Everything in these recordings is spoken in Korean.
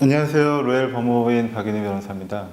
안녕하세요. 로얄 법무법인 박인희 변호사입니다.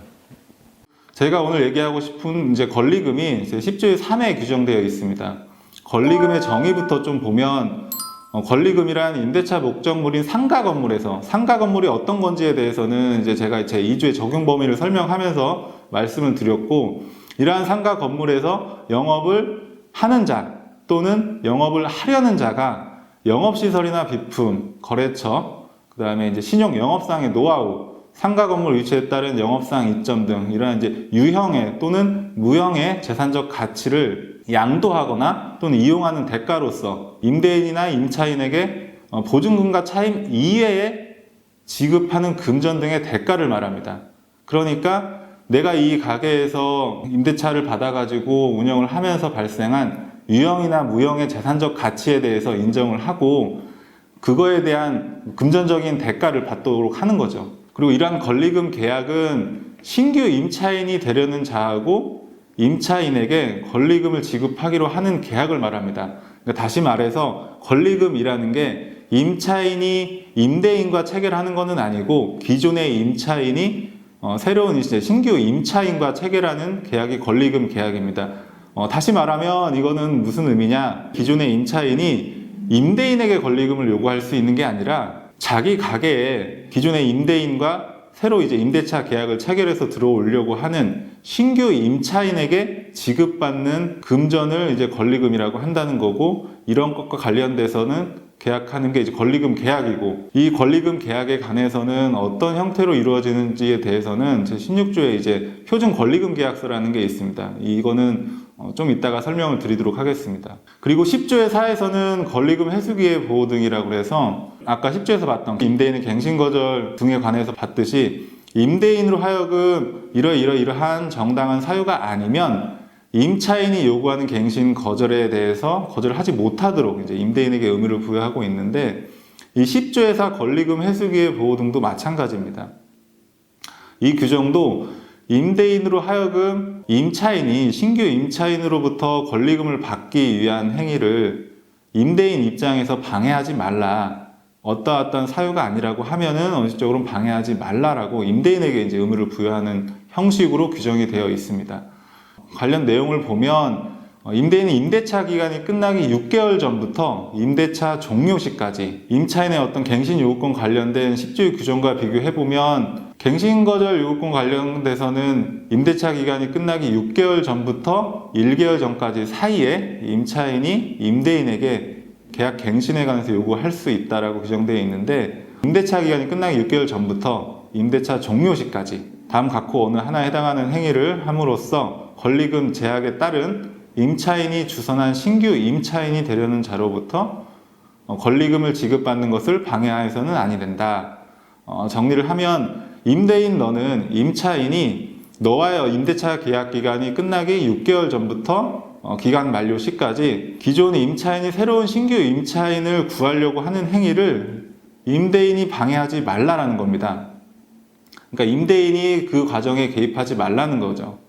제가 오늘 얘기하고 싶은 이제 권리금이 이제 10조의 3에 규정되어 있습니다. 권리금의 정의부터 좀 보면 어, 권리금이란 임대차 목적물인 상가 건물에서 상가 건물이 어떤 건지에 대해서는 이제 제가 제 2주의 적용 범위를 설명하면서 말씀을 드렸고 이러한 상가 건물에서 영업을 하는 자 또는 영업을 하려는 자가 영업시설이나 비품, 거래처, 그 다음에 이제 신용 영업상의 노하우, 상가 건물 위치에 따른 영업상 이점 등 이러한 이제 유형의 또는 무형의 재산적 가치를 양도하거나 또는 이용하는 대가로서 임대인이나 임차인에게 어, 보증금과 차임 이외에 지급하는 금전 등의 대가를 말합니다. 그러니까 내가 이 가게에서 임대차를 받아가지고 운영을 하면서 발생한 유형이나 무형의 재산적 가치에 대해서 인정을 하고 그거에 대한 금전적인 대가를 받도록 하는 거죠. 그리고 이러한 권리금 계약은 신규 임차인이 되려는 자하고 임차인에게 권리금을 지급하기로 하는 계약을 말합니다. 그러니까 다시 말해서 권리금이라는 게 임차인이 임대인과 체결하는 것은 아니고 기존의 임차인이 어, 새로운 이제 신규 임차인과 체결하는 계약이 권리금 계약입니다. 어, 다시 말하면 이거는 무슨 의미냐? 기존의 임차인이 임대인에게 권리금을 요구할 수 있는 게 아니라 자기 가게에 기존의 임대인과 새로 이제 임대차 계약을 체결해서 들어오려고 하는 신규 임차인에게 지급받는 금전을 이제 권리금이라고 한다는 거고 이런 것과 관련돼서는 계약하는 게 이제 권리금 계약이고 이 권리금 계약에 관해서는 어떤 형태로 이루어지는지에 대해서는 제 16조에 이제 표준 권리금 계약서라는 게 있습니다. 이거는 어, 좀 이따가 설명을 드리도록 하겠습니다. 그리고 10조의 4에서는 권리금 회수기의 보호 등이라고 해서 아까 10조에서 봤던 임대인의 갱신거절 등에 관해서 봤듯이 임대인으로 하여금 이러이러이러한 정당한 사유가 아니면 임차인이 요구하는 갱신 거절에 대해서 거절을 하지 못하도록 이제 임대인에게 의무를 부여하고 있는데 이 10조에서 권리금 회수기의 보호 등도 마찬가지입니다. 이 규정도 임대인으로 하여금 임차인이 신규 임차인으로부터 권리금을 받기 위한 행위를 임대인 입장에서 방해하지 말라. 어떠어떤 사유가 아니라고 하면은 원칙적으로 방해하지 말라라고 임대인에게 이제 의무를 부여하는 형식으로 규정이 되어 있습니다. 관련 내용을 보면 어, 임대인이 임대차 기간이 끝나기 6개월 전부터 임대차 종료 시까지 임차인의 어떤 갱신 요구권 관련된 10조의 규정과 비교해 보면 갱신 거절 요구권 관련돼서는 임대차 기간이 끝나기 6개월 전부터 1개월 전까지 사이에 임차인이 임대인에게 계약 갱신에 관해서 요구할 수 있다라고 규정되어 있는데 임대차 기간이 끝나기 6개월 전부터 임대차 종료 시까지 다음 각호 어느 하나에 해당하는 행위를 함으로써 권리금 제약에 따른 임차인이 주선한 신규 임차인이 되려는 자로부터 어, 권리금을 지급받는 것을 방해하여서는 아니 된다. 어, 정리를 하면 임대인 너는 임차인이 너와의 임대차 계약 기간이 끝나기 6개월 전부터 어, 기간 만료 시까지 기존 임차인이 새로운 신규 임차인을 구하려고 하는 행위를 임대인이 방해하지 말라라는 겁니다. 그러니까 임대인이 그 과정에 개입하지 말라는 거죠.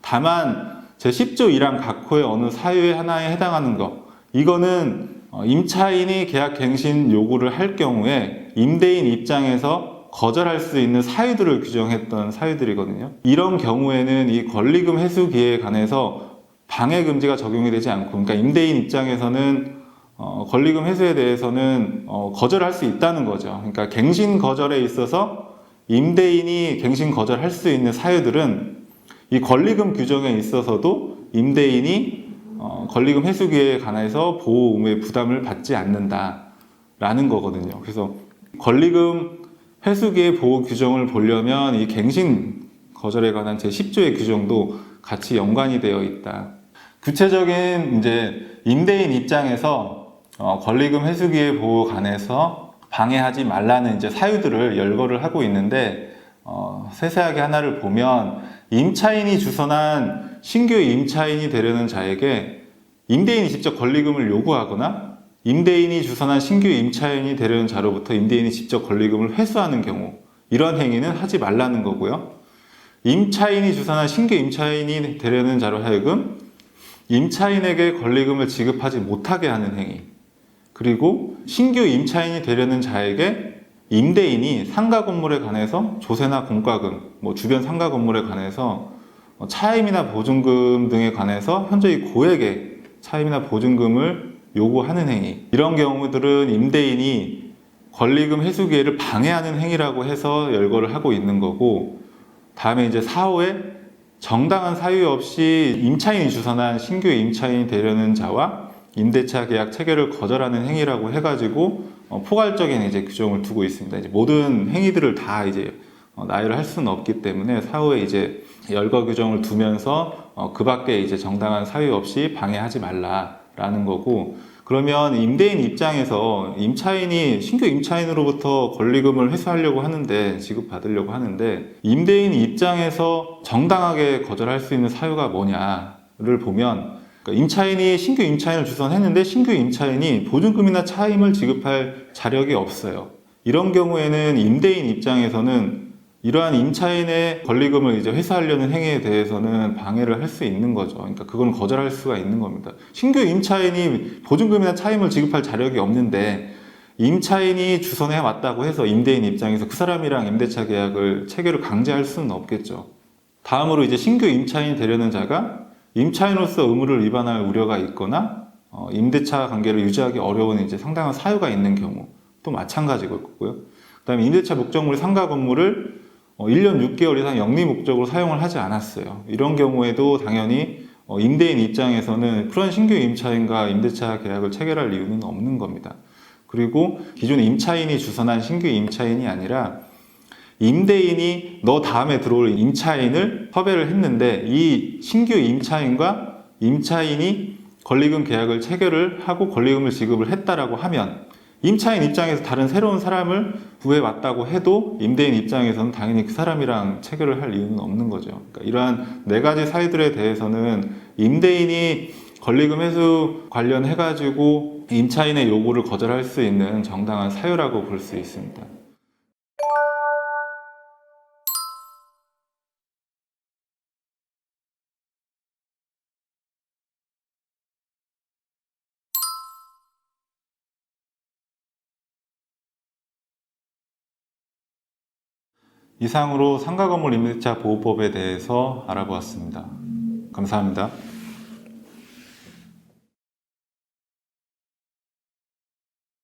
다만 제 10조 1항 각호의 어느 사유의 하나에 해당하는 것 이거는 어, 임차인이 계약 갱신 요구를 할 경우에 임대인 입장에서 거절할 수 있는 사유들을 규정했던 사유들이거든요. 이런 경우에는 이 권리금 회수 기회에 관해서 방해 금지가 적용이 되지 않고, 그러니까 임대인 입장에서는 어, 권리금 회수에 대해서는 어, 거절할 수 있다는 거죠. 그러니까 갱신 거절에 있어서 임대인이 갱신 거절할 수 있는 사유들은 이 권리금 규정에 있어서도 임대인이 어, 권리금 회수기에 관해서 보호 의무의 부담을 받지 않는다라는 거거든요. 그래서 권리금 회수기의 보호 규정을 보려면 이 갱신 거절에 관한 제 10조의 규정도 같이 연관이 되어 있다. 구체적인 이제 임대인 입장에서 어, 권리금 회수기의 보호 관해서 방해하지 말라는 이제 사유들을 열거를 하고 있는데 어, 세세하게 하나를 보면 임차인이 주선한 신규 임차인이 되려는 자에게 임대인이 직접 권리금을 요구하거나 임대인이 주선한 신규 임차인이 되려는 자로부터 임대인이 직접 권리금을 회수하는 경우 이런 행위는 하지 말라는 거고요. 임차인이 주선한 신규 임차인이 되려는 자로 하여금 임차인에게 권리금을 지급하지 못하게 하는 행위 그리고 신규 임차인이 되려는 자에게 임대인이 상가 건물에 관해서 조세나 공과금, 뭐 주변 상가 건물에 관해서 뭐 차임이나 보증금 등에 관해서 현저히 고액의 차임이나 보증금을 요구하는 행위. 이런 경우들은 임대인이 권리금 회수 기회를 방해하는 행위라고 해서 열거를 하고 있는 거고, 다음에 이제 4호에 정당한 사유 없이 임차인이 주선한 신규 임차인이 되려는 자와 임대차 계약 체결을 거절하는 행위라고 해가지고 어, 포괄적인 이제 규정을 두고 있습니다. 이제 모든 행위들을 다 이제 어, 나열을 할 수는 없기 때문에 사후에 이제 열거 규정을 두면서 어, 그 밖에 이제 정당한 사유 없이 방해하지 말라라는 거고 그러면 임대인 입장에서 임차인이 신규 임차인으로부터 권리금을 회수하려고 하는데 지급받으려고 하는데 임대인 입장에서 정당하게 거절할 수 있는 사유가 뭐냐를 보면 그러니까 임차인이 신규 임차인을 주선했는데 신규 임차인이 보증금이나 차임을 지급할 자력이 없어요. 이런 경우에는 임대인 입장에서는 이러한 임차인의 권리금을 이제 회수하려는 행위에 대해서는 방해를 할 수 있는 거죠. 그러니까 그건 거절할 수가 있는 겁니다. 신규 임차인이 보증금이나 차임을 지급할 자력이 없는데 임차인이 주선해 왔다고 해서 임대인 입장에서 그 사람이랑 임대차 계약을 체결을 강제할 수는 없겠죠. 다음으로 이제 신규 임차인이 되려는 자가 임차인으로서 의무를 위반할 우려가 있거나 어, 임대차 관계를 유지하기 어려운 이제 상당한 사유가 있는 경우 또 마찬가지고요. 그다음에 임대차 목적물이 상가 건물을 어, 1년 6개월 이상 영리 목적으로 사용을 하지 않았어요. 이런 경우에도 당연히 어, 임대인 입장에서는 그런 신규 임차인과 임대차 계약을 체결할 이유는 없는 겁니다. 그리고 기존 임차인이 주선한 신규 임차인이 아니라 임대인이 너 다음에 들어올 임차인을 섭외를 했는데 이 신규 임차인과 임차인이 권리금 계약을 체결을 하고 권리금을 지급을 했다라고 하면 임차인 입장에서 다른 새로운 사람을 구해왔다고 해도 임대인 입장에서는 당연히 그 사람이랑 체결을 할 이유는 없는 거죠. 그러니까 이러한 네 가지 사유들에 대해서는 임대인이 권리금 회수 관련해가지고 임차인의 요구를 거절할 수 있는 정당한 사유라고 볼 수 있습니다. 이상으로 상가건물 임대차 보호법에 대해서 알아보았습니다. 감사합니다.